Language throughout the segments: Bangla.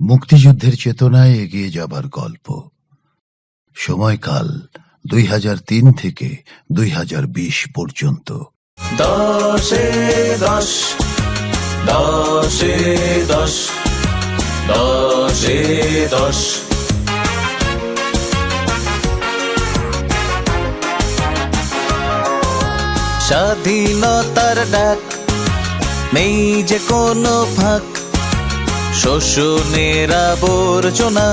মুক্তিযুদ্ধের চেতনায় এগিয়ে যাবার গল্প। সময়কাল দুই হাজার তিন থেকে দুই হাজার বিশ পর্যন্ত। দশে দশ দশে দশ দশে দশ। স্বাধীনতার ডাক, নেই যে কোনো ফাঁক। শোষণের আবর্জনা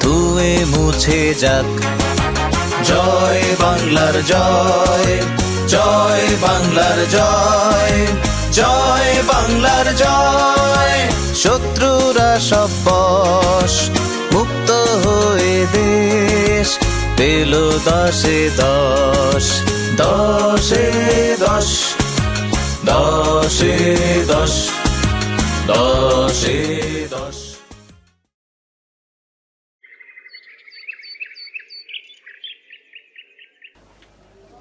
ধুয়ে মুছে যাক। জয় বাংলার জয় জয় বাংলার জয় জয় বাংলার জয়। শত্রুরা সব বশ, মুক্ত হয়ে দেশ। পেল দশে দশ দশে দশ দশে দশ। দশে দশ।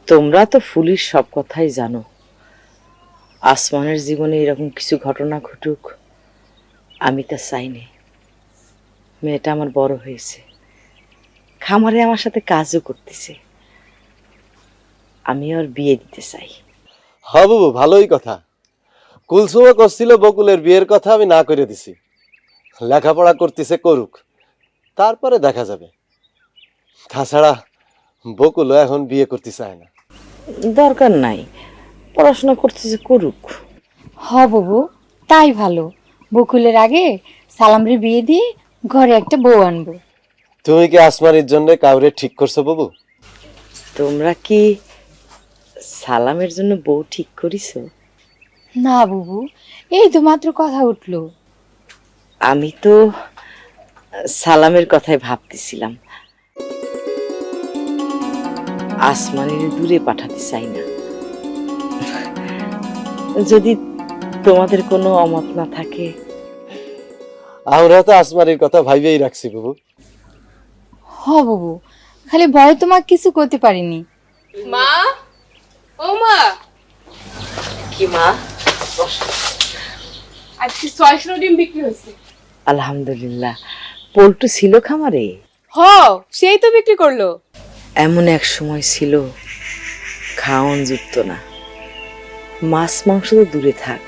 তোমরা তো ফুলির সব কথাই জানো। আসমানের জীবনে এরকম কিছু ঘটনা ঘটুক, আমি তা চাইনি। মেয়েটা আমার বড় হয়েছে। খামারে আমার সাথে কাজও করতেছে। আমি ওর বিয়ে দিতে চাই। হ্যাঁ ভালোই কথা। কুলসুমা করছিল বকুলের বিয়ের কথা আমি না করে দিছি। লেখাপড়া করতেছে করুক তারপরে দেখা যাবে। তাছাড়া বকুলও এখন বিয়ে করতে চায় না। দরকার নাই পড়াশোনা করতেছে করুক। হ বাবু তাই ভালো। বকুলের আগে সালামরে বিয়ে দিয়ে ঘরে একটা বউ আনব। তুমি কি আসমানির জন্য কাউরে ঠিক করছ বাবু? তোমরা কি সালামের জন্য বউ ঠিক করিছো? না বাবু এই তো মাত্র কথা উঠল। আমি তো সালামের কথাই ভাবতেছিলাম। আসমানের দূরে পাঠাতে চাই না। যদি তোমাদের কোনো অমত না থাকে। আমরা তো আসমানির কথা ভাইবেই রাখছি বাবু। হ বাবু খালি ভয়ে তোমাকে কিছু করতে পারিনি। মা? ও মা? কি মা? আজকে ছয়শো ডিম বিক্রি হয়েছে আলহামদুলিল্লাহ। পল্টু ছিল খামারে? হ সেই তো বিক্রি করল। এমন এক সময় ছিল খাওয়ান যুক্ত না। মাছ মাংস তো দূরে থাক।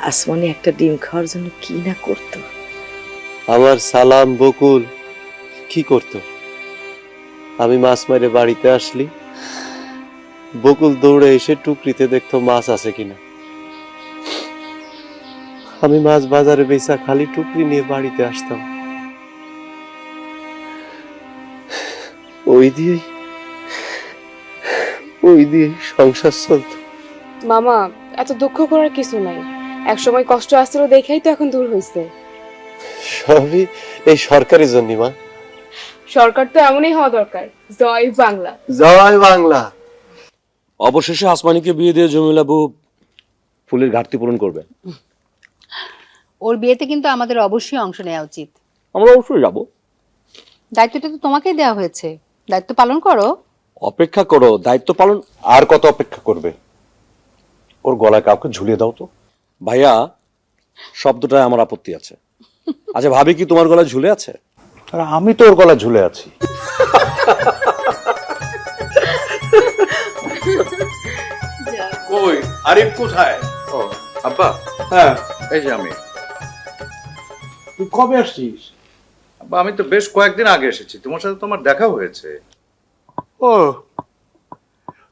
আসমানি একটা ডিম খাওয়ার জন্য কি না করতো? আমার সালাম বকুল কি করতো? আমি মাছ মারে বাড়িতে আসলি। বকুল দৌড়ে এসে টুকরিতে দেখতো মাছ আছে কিনা। আমি মাছ বাজারে বেচা খালি টুকরি নিয়ে বাড়িতে আসতাম। ওই দিয়ে ওই দিয়ে সংসার চলতো। মামা এত দুঃখ করার কিছু নাই। এক সময় কষ্ট আসছিল দেখেই তো এখন দূর হয়েছে সবই এই সরকারি জন্য মা। সরকার তো এমনই হওয়া দরকার। জয় বাংলা। জয় বাংলা। অবশেষে আসমানিকে বিয়ে দিয়ে জমিলা বউ ফুলের ঘাটতি পূরণ করবে। ওর বিয়েতে কিন্তু আমাদের অবশ্যই অংশ নেওয়া উচিত। আমরা অবশ্যই যাব। দায়িত্বটা তো তোমাকেই দেওয়া হয়েছে। দায়িত্ব পালন করো। অপেক্ষা করো। দায়িত্ব পালন আর কত অপেক্ষা করবে? ওর গলায় কাউকে ঝুলিয়ে দাও তো। ভাইয়া শব্দটায় আমার আপত্তি আছে। আচ্ছা ভাবি কি তোমার গলায় ঝুলে আছে? আর আমি তো ওর গলায় ঝুলে আছি। কই? আরিফ কোথায়? ও আব্বা? হ্যাঁ। এই যে আমি। তুই কবে আসছিস? আব্বা আমি তো বেশ কয়েকদিন আগে এসেছি। তোমার সাথে তোমার দেখা হয়েছে। ও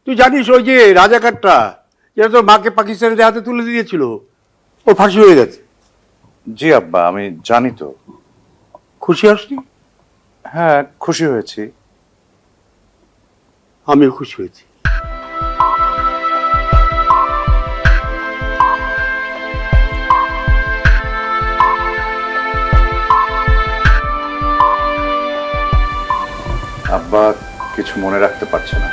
তুই জানিস ওই যে রাজাকারটা যেটা তোর মাকে পাকিস্তানের হাতে তুলে দিয়েছিল? ও ফাঁসি হয়ে গেছে। জি আব্বা আমি জানি তো। খুশি আসনি হ্যাঁ খুশি হয়েছি। আমিও খুশি হয়েছি। আব্বা কিছু মনে রাখতে পারছে না।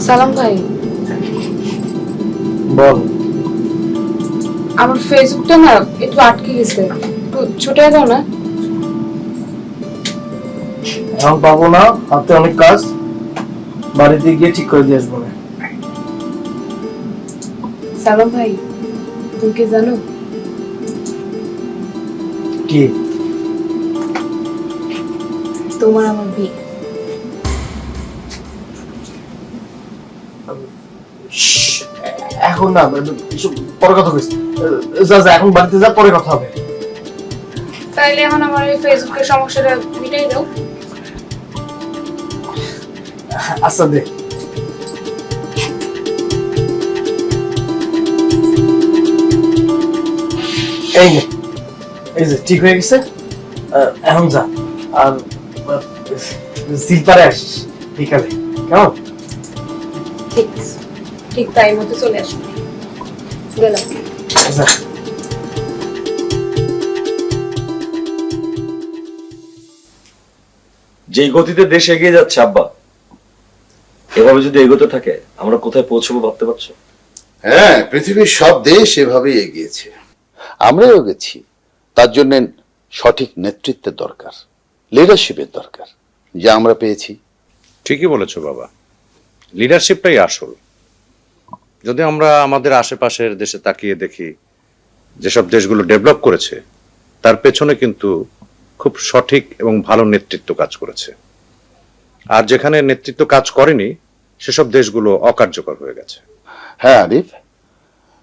সালাম ভাই। বল। আমার ফেসবুকটা না একটু আটকে গেছে। একটু ছুটে দাও না। এখন পাবো না হাতে অনেক কাজ। বাড়িতে গিয়ে ঠিক করে দিয়ে আসব। না সালাম ভাই তুমি কি জানো? কি? তোমার আমার বিয়ে। এখন না এসব পরে কথা কইস যা যা এখন বাড়িতে যা পরে কথা হবে। তাইলে এখন আমার এই ফেসবুকের সমস্যাটা মিটাই দাও। আচ্ছা দে এই নে এই যে ঠিক হয়ে গেছে এখন যা। আর সিলপারে আসিস বিকালে কেমন ঠিক আছে। ঠিক তাই মতো চলে আসবে। গেলাম যা যেই গতিতে দেশ এগিয়ে যাচ্ছে আব্বা এভাবে যদি এগোতে থাকে আমরা কোথায় পৌঁছবো ভাবতে পারছ? হ্যাঁ পৃথিবীর সব দেশ এভাবেই এগিয়েছে। আমরাও গেছি। তার জন্য সঠিক নেতৃত্বের দরকার লিডারশিপের দরকার যা আমরা পেয়েছি। ঠিকই বলেছ বাবা। লিডারশিপটাই আসল। যদি আমরা আমাদের আশেপাশের দেশে তাকিয়ে দেখি যেসব দেশগুলো ডেভেলপ করেছে তার পেছনে কিন্তু খুব সঠিক এবং ভালো নেতৃত্ব কাজ করেছে। আর যেখানে নেতৃত্ব কাজ করেনি সেসব দেশগুলো অকার্যকর হয়ে গেছে। হ্যাঁ আরিফ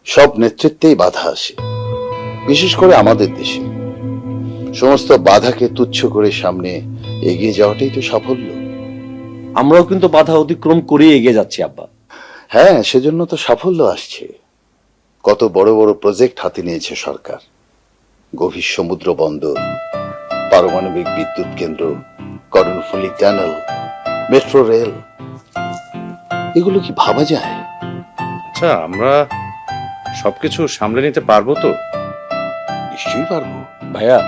সব নেতৃত্বেই বাধা আসে বিশেষ করে আমাদের দেশে। সমস্ত বাধাকে তুচ্ছ করে সামনে এগিয়ে যাওয়াটাই তো সাফল্য। আমরাও কিন্তু বাধা অতিক্রম করে এগিয়ে যাচ্ছি আব্বা। হ্যাঁ সেজন্য তো সাফল্য আসছে। কত বড় বড় প্রজেক্ট হাতে নিয়েছে সরকার। গভীর সমুদ্র বন্দর পারমাণবিক বিদ্যুৎ কেন্দ্র কর্ণফুলী ট্যানেল মেট্রো রেল এগুলো কি ভাবা যায়? আচ্ছা আমরা সবকিছু সামলে নিতে পারব তো? নিশ্চয়ই পারব। ভাইয়া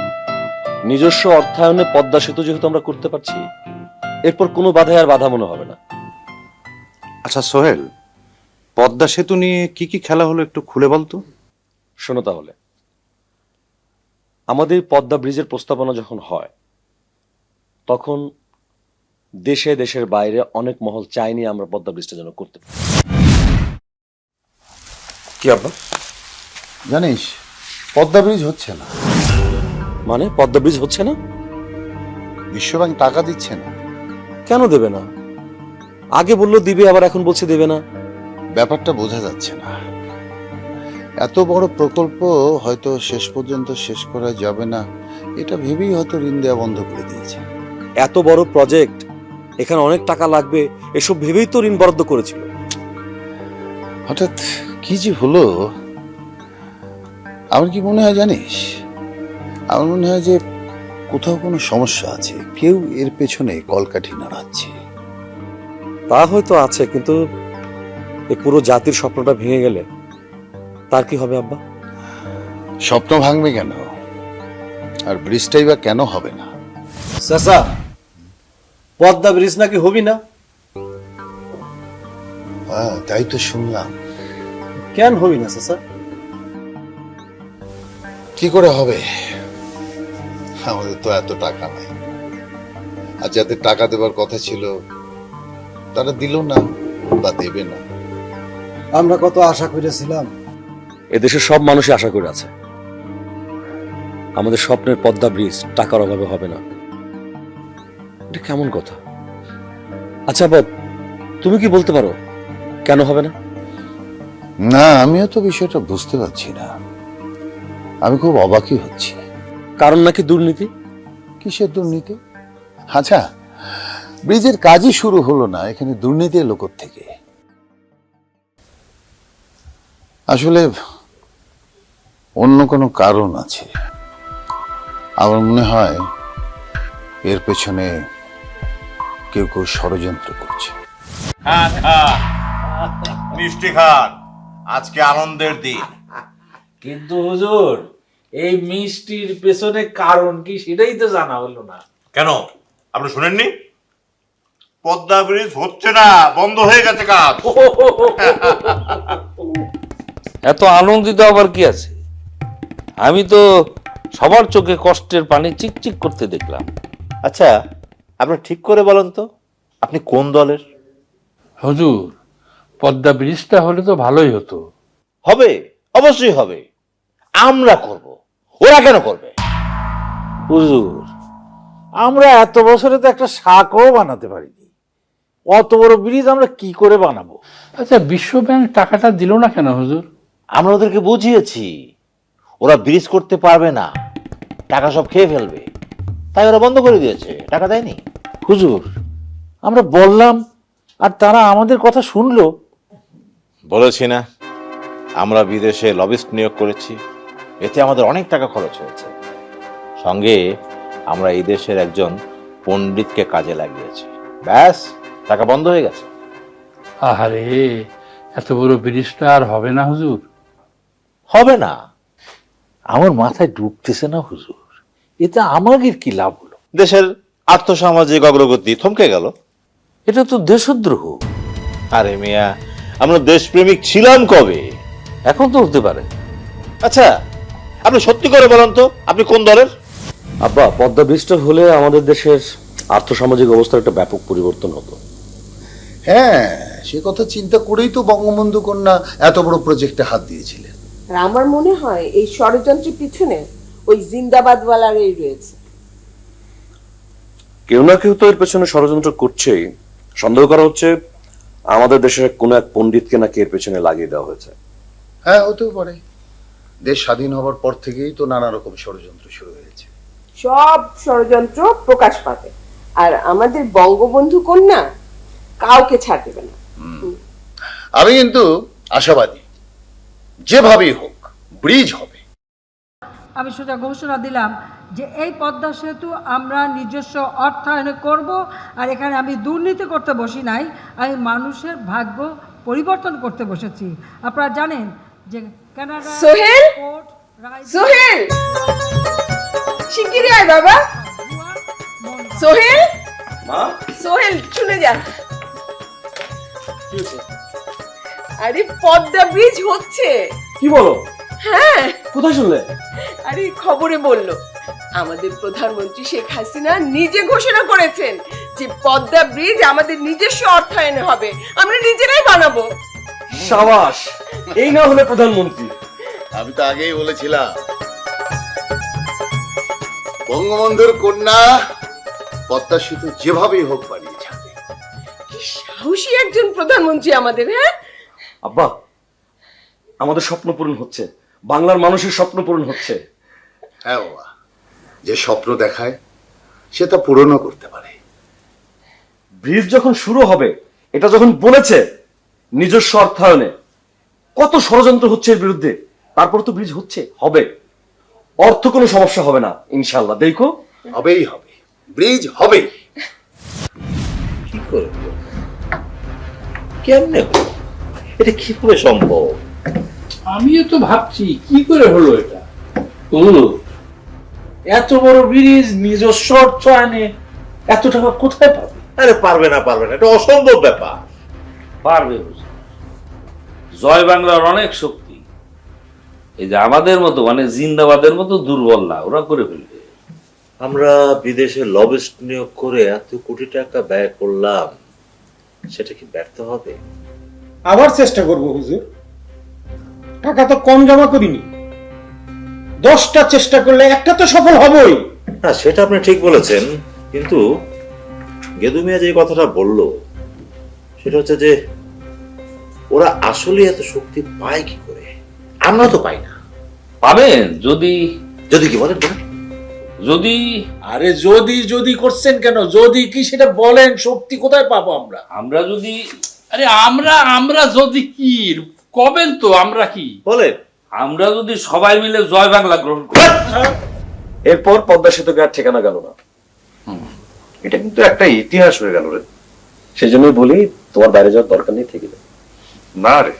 নিজস্ব অর্থায়নে পদ্মা সেতু যেহেতু আমরা করতে পারছি এরপর কোনো বাধায় আর বাধা মনে হবে না। আচ্ছা সোহেল পদ্মা সেতু নিয়ে কি কি খেলা হলো একটু খুলে বলতো শোনো তাহলে। আমাদের পদ্মা ব্রিজের প্রস্তাবনা যখন হয় তখন দেশে দেশের বাইরে অনেক মহল চাইনি আমরা পদ্মা ব্রিজটা যেন করতে পারি। কি আব্বা? জানিস পদ্মা ব্রিজ হচ্ছে না। মানে পদ্মা ব্রিজ হচ্ছে না? বিশ্বব্যাংক টাকা দিচ্ছে না। কেন দেবে না? আগে বলল দিবে আবার এখন বলছে দেবে না। ব্যাপারটা বোঝা যাচ্ছে না। এত বড় প্রকল্প হয়তো শেষ পর্যন্ত শেষ করা যাবে না। এটা ভেবেই হয়তো ঋণ দেওয়া বন্ধ করে দিয়েছে। এত বড় প্রজেক্ট এখানে অনেক টাকা লাগবে এসব ভেবেই তো ঋণ বরাদ্দ করেছিল। হঠাৎ কি যে হলো? আমার কি মনে হয় জানিস? আমার মনে হয় যে কোথাও কোনো সমস্যা আছে কেউ এর পেছনে কলকাঠি নাড়াচ্ছে। তা হয়তো আছে কিন্তু এ পুরো জাতির স্বপ্নটা ভেঙে গেলে তার কি হবে আব্বা? স্বপ্ন ভাঙবে কেন? আর ব্রিজটাই বা কেন হবে না? চাচা পদ্মা ব্রিজ নাকি হবি না? হ্যাঁ তাই তো শুনলাম। কেন হবি না চাচা? কি করে হবে? আমাদের তো এত টাকা নাই। আর যাদের টাকা দেবার কথা ছিল তারা দিল না বা দেবে না। আমরা কত আশা করেছিলাম। এদেশের সব মানুষই আশা করে আছে। আমাদের স্বপ্নের পদ্মা ব্রিজ টাকার অভাবে হবে না। এটা কেমন কথা? আচ্ছা বাব তুমি কি বলতে পারো? কেন হবে না? না আমিও তো বিষয়টা বুঝতে পারছি না। আমি খুব অবাকই হচ্ছি। কারণ নাকি দুর্নীতি? কিসের দুর্নীতি? আচ্ছা ব্রিজের কাজই শুরু হলো না এখানে দুর্নীতি এলো থেকে। আসলে অন্য কোনো কারণ আছে। আমার মনে হয় এর পেছনে কেউ কেউ ষড়যন্ত্র করছে। খান খান মিষ্টি খান আজকে আনন্দের দিন। কিন্তু হুজুর এই মিষ্টির পেছনে কারণ কি সেটাই তো জানা হলো না। কেন? আপনি শুনেননি? পদ্মা ব্রিজ হচ্ছে না বন্ধ হয়ে গেছে কাজ। এত আনন্দিত আবার কি আছে? আমি তো সবার চোখে কষ্টের পানি চিকচিক করতে দেখলাম। আচ্ছা আপনি ঠিক করে বলেন তো আপনি কোন দলের? হুজুর পদ্মা ব্রিজটা হলে তো ভালোই হতো। হবে অবশ্যই হবে। আমরা করব। ওরা কেন করবে? হুজুর আমরা এত বছরে তো একটা শাকও বানাতে পারিনি। অত বড় ব্রিজ আমরা কি করে বানাবো? আচ্ছা বিশ্ব ব্যাংক টাকাটা দিল না কেন হুজুর? আমরা ওদেরকে বুঝিয়েছি ওরা ব্রিজ করতে পারবে না টাকা সব খেয়ে ফেলবে। তাই ওরা বন্ধ করে দিয়েছে। টাকা দেয়নি। হুজুর আমরা বললাম আর তারা আমাদের কথা শুনলো। বলেছি না আমরা বিদেশে লবিস্ট নিয়োগ করেছি। এতে আমাদের অনেক টাকা খরচ হয়েছে। সঙ্গে আমরা এই দেশের একজন পণ্ডিতকে কাজে লাগিয়েছি। ব্যাস টাকা বন্ধ হয়ে গেছে। আহারে এত বড় ব্রিজটা আর হবে না হুজুর। হবে না। আমার মাথায় ডুবতেছে না হুজুর। এতে আমাদের কি লাভ হলো? দেশের আর্থসামাজিক অগ্রগতি থমকে গেল। এটা তো দেশদ্রোহ। আরে মিয়া আমরা দেশপ্রেমিক ছিলাম কবে? এখন তো হতে পারে। আচ্ছা আপনি সত্যি করে বলেন তো আপনি কোন দলের? আব্বা পদ্মা ব্রিজটা হলে আমাদের দেশের আর্থসামাজিক অবস্থার একটা ব্যাপক পরিবর্তন হতো। হ্যাঁ সে কথা চিন্তা করেই তো বঙ্গবন্ধু কন্যা এত বড় প্রজেক্টে হাত দিয়েছিলেন। আর আমার মনে হয় এই ষড়যন্ত্রের পিছনে ওই জিন্দাবাদওয়ালারই রয়েছে। কেউ না কেউ তো এর পেছনে ষড়যন্ত্র করছেই। সন্দেহ করা হচ্ছে আমাদের দেশের কোনো এক পণ্ডিতকে নাকি এর পেছনে লাগিয়ে দেওয়া হয়েছে। হ্যাঁ হতেও পারে। দেশ স্বাধীন হবার পর থেকেই তো নানা রকম ষড়যন্ত্র শুরু হয়েছে। সব ষড়যন্ত্র প্রকাশ পাবে। আর আমাদের বঙ্গবন্ধু কন্যা কাউকে ছাড় দেবে না। আমি কিন্তু আশাবাদী। যেভাবেই হোক ব্রিজ হবে। আমি সোজা ঘোষণা দিলাম যে এই পদ্মা সেতু আমরা নিজস্ব অর্থায়নে করব আর এখানে আমি দুর্নীতি করতে বসি নাই আমি মানুষের ভাগ্য পরিবর্তন করতে বসেছি। আপনারা জানেন যে কানাডা সোহেল? কোর্ট, রায়- সোহেল? শিগগিরই আয় বাবা। সোহেল? সোহেল শুনে যা। আরে পদ্মা ব্রিজ হচ্ছে। কি বলো? হ্যাঁ। কোথায় শুনলে? আরে খবরে বলল। আমাদের প্রধানমন্ত্রী শেখ হাসিনা নিজে ঘোষণা করেছেন যে পদ্মা ব্রিজ আমাদের নিজস্ব অর্থায়নে হবে। আমরা নিজেরাই বানাবো। সাবাস এই না হলে প্রধানমন্ত্রী। আমি তো আগেই বলেছিলাম। বঙ্গবন্ধুর কন্যা পদ্মা সেতু যেভাবেই হোক বানিয়ে যাবে। কি সাহসী একজন প্রধানমন্ত্রী আমাদের হ্যাঁ? আব্বা আমাদের স্বপ্ন পূরণ হচ্ছে। বাংলার মানুষের স্বপ্ন পূরণ হচ্ছে। হ্যাঁ বাবা। যে স্বপ্ন দেখায় সে তা পূরণও করতে পারে। ব্রিজ যখন শুরু হবে এটা যখন বলেছে নিজস্ব অর্থায়নে কত ষড়যন্ত্র হচ্ছে এর বিরুদ্ধে তারপর তো ব্রিজ হচ্ছে হবে। অর্থ কোনো সমস্যা হবে না ইনশাল্লাহ দেখো। হবেই হবে। ব্রিজ হবে কি করে হলো? কেমনে এটা কি করে সম্ভব? আমিও তো ভাবছি কি করে হলো এটা? এত বড় ব্রিজ নিজস্ব অর্থায়নে এত টাকা কোথায় পাবে? আরে পারবে না পারবে না এটা অসম্ভব ব্যাপার। পারবে জয় বাংলার অনেক শক্তি। এই যে আমাদের মতো মানে জিন্দাবাদের মতো দুর্বল না ওরা করে ফেলবে। আমরা বিদেশে লবিস্ট নিয়োগ করে এত কোটি টাকা ব্যয় করলাম সেটা কি ব্যর্থ হবে? আবার চেষ্টা করব হুজুর। টাকা তো কম জমা করিনি। দশটা চেষ্টা করলে একটা তো সফল হবই। না সেটা আপনি ঠিক বলেছেন কিন্তু গেদু মিয়া যে কথাটা বলল সেটা হচ্ছে যে ওরা আসলে এত শক্তি পায় কি করে? আমরা তো পাই না। পাবেন যদি যদি কি বলেন বলেন। যদি আরে যদি যদি করছেন কেন? যদি কি সেটা বলেন শক্তি কোথায় পাবো আমরা? আমরা যদি আরে আমরা আমরা যদি কি? কবেন তো আমরা কি? বলেন। আমরা যদি সবাই মিলে জয় বাংলা গ্রহণ করি। এরপর পদ্মা সেতুকে আর ঠিকানা গেল না। এটা কিন্তু একটা ইতিহাস হয়ে গেল রে। সেই জন্যই বলি তোমার বাইরে যাওয়ার দরকার নেই থেকে না রে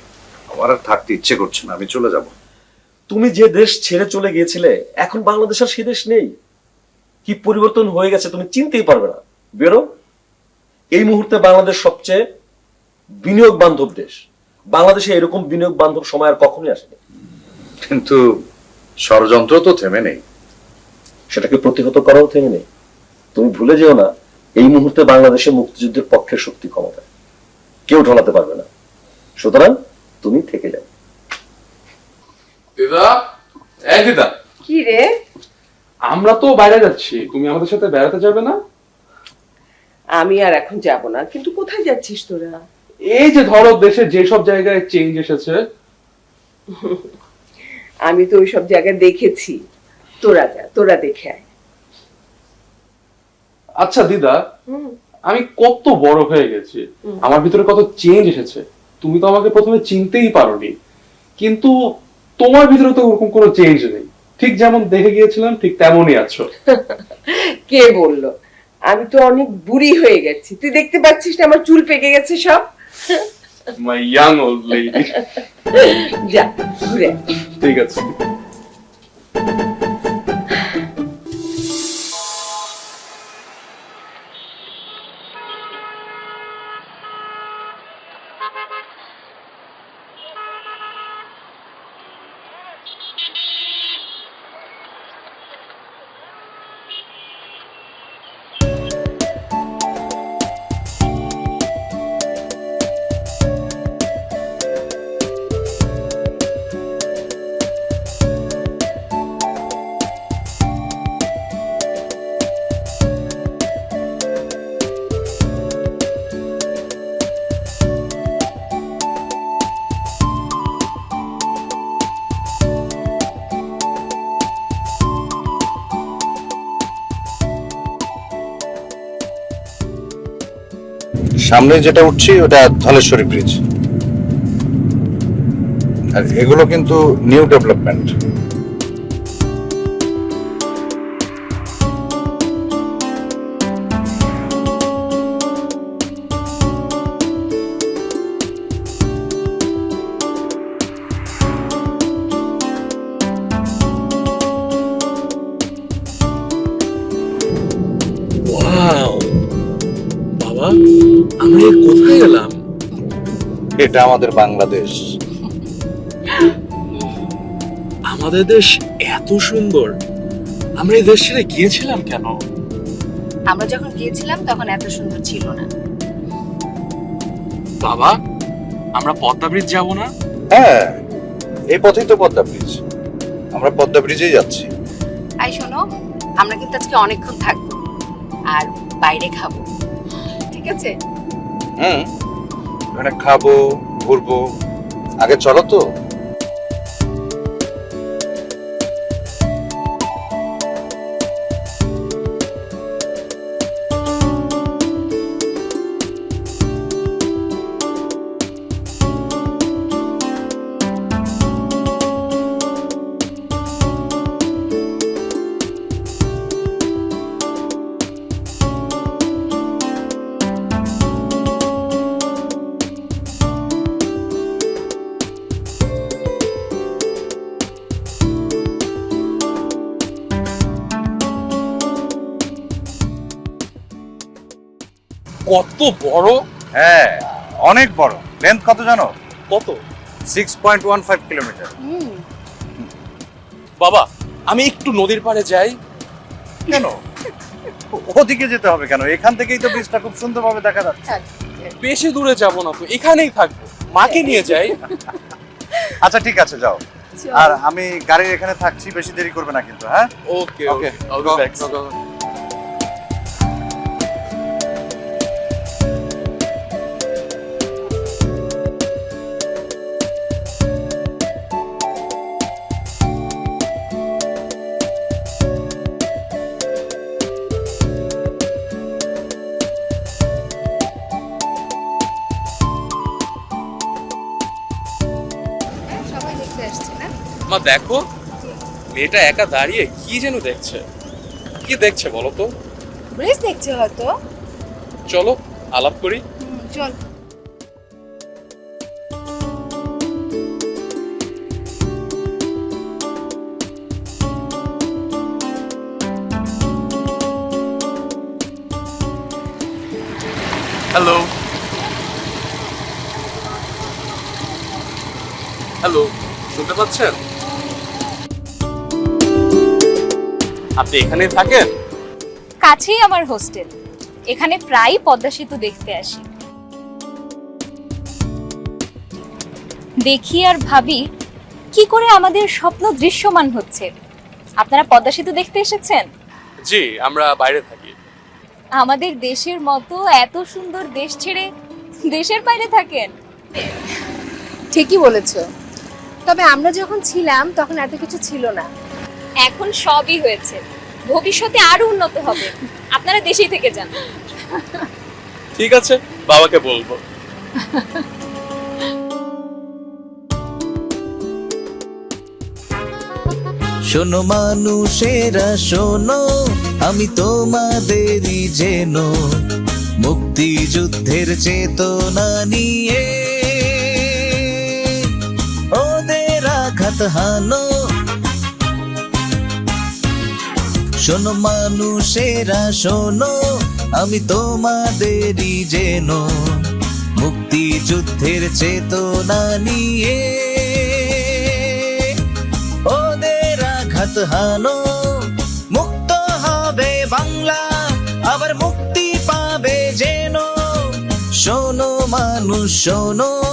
আমার আর থাকতে ইচ্ছে করছে না আমি চলে যাব। তুমি যে দেশ ছেড়ে চলে গিয়েছিলে এখন বাংলাদেশ আর সে দেশ নেই। কি পরিবর্তন হয়ে গেছে তুমি চিনতেই পারবে না। বেরো। এই মুহূর্তে বাংলাদেশ সবচেয়ে বিনিয়োগ বান্ধব দেশ। বাংলাদেশে এরকম বিনিয়োগ বান্ধব সময় আর কখনোই আসেনি। কিন্তু ষড়যন্ত্র তো থেমে নেই। সেটাকে প্রতিহত করাও থেমে নেই। তুমি ভুলে যেও না এই মুহূর্তে বাংলাদেশে মুক্তিযুদ্ধের পক্ষের শক্তি ক্ষমতা। কেউ ঢলাতে পারবে না। সুতরাং তুমি থেকে যাও। দিদা এই দিদা। কি রে? আমরা তো বাইরে যাচ্ছি তুমি আমাদের সাথে বেড়াতে যাবে না? আমি আর এখন যাব না কিন্তু কোথায় যাচ্ছিস তোরা? এই যে ধরো দেশে যেসব জায়গায় চেঞ্জ এসেছে আমি তো ওইসব জায়গায় দেখেছি। তোরা যা তোরা দেখে আয়। আচ্ছা দিদা আমি কত বড় হয়ে গেছি। আমার ভিতরে কত চেঞ্জ এসেছে। তুমি তো আমাকে প্রথমে চিনতেই পারোনি। কিন্তু তোমার ভিতরে তো ওরকম কোনো চেঞ্জ নেই। ঠিক যেমন দেখে গিয়েছিলাম ঠিক তেমনই আছো। কে বলল? আমি তো অনেক বুড়ি হয়ে গেছি। তুই দেখতে পাচ্ছিস না আমার চুল পেকে গেছে সব? মাই ইয়াং ওল্ড লেডি যা ঘুরে আয়। ঠিক আছে সামনে যেটা উঠছি ওটা ধলেশ্বরী ব্রিজ আর এগুলো কিন্তু নিউ ডেভেলপমেন্ট এটা আমাদের বাংলাদেশ। আমাদের দেশ এত সুন্দর। আমরা এই দেশ ছেড়ে গিয়েছিলাম কেন? আমরা যখন গিয়েছিলাম তখন এত সুন্দর ছিল না। বাবা আমরা পদ্মা ব্রিজ যাব না? হ্যাঁ এই পথেই তো পদ্মা ব্রিজ। আমরা পদ্মা ব্রিজেই যাচ্ছি। আই শোনো আমরা কিন্তু আজকে অনেকক্ষণ থাকব আর বাইরে খাব। ঠিক আছে? হুম। ওখানে খাব ঘুরবো। আগে চলো তো। কত বড়? হ্যাঁ অনেক বড়। লেন্থ কত জানো? কত? Six point one five kilometre বাবা আমি একটু নদীর পাড়ে যাই। কেন? ওদিকে যেতে হবে কেন? এখান থেকেই তো ব্রিজটা খুব সুন্দরভাবে দেখা যাচ্ছে। বেশি দূরে যাব না তো এখানেই থাকব। মাকে নিয়ে যাই। আচ্ছা ঠিক আছে যাও। আর আমি গাড়ির এখানে থাকছি বেশি দেরি করবে না কিন্তু হ্যাঁ? ওকে ওকে দেখো মেয়েটা একা দাঁড়িয়ে কি যেন দেখছে। কি দেখছে বলো তো? ব্রিজ দেখছে হয়তো। চলো আলাপ করি। চল। হ্যালো হ্যালো শুনতে পাচ্ছেন? আপনি এখানে থাকেন? কাছেই আমার হোস্টেল। এখানে প্রায় পদ্মা সেতু দেখতে আসি। দেখি আর ভাবি কি করে আমাদের স্বপ্ন দৃশ্যমান হচ্ছে। আপনারা পদ্মা সেতু দেখতে এসেছেন? জি আমরা বাইরে থাকি। আমাদের দেশের মতো এত সুন্দর দেশ ছেড়ে দেশের বাইরে থাকেন। ঠিকই বলেছ। তবে আমরা যখন ছিলাম তখন এত কিছু ছিল না। এখন সবই হয়েছে। ভবিষ্যতে আরও উন্নত হবে। আপনারা দেশেই থেকে যান। ঠিক আছে বাবাকে বলব। শোনো মানুষেরা শোনো আমি তোমাদেরই যেন। মুক্তিযুদ্ধের চেতনা নিয়ে ওদের আঘাত হানো। শোনো মানুষেরা, শোনো, আমি তোমাদেরই যেন। মুক্তিযুদ্ধের চেতনা নিয়ে ওদের আঘাত হানো। মুক্ত হবে বাংলা, আবার মুক্তি পাবে যেন। শোনো মানুষ, শোনো।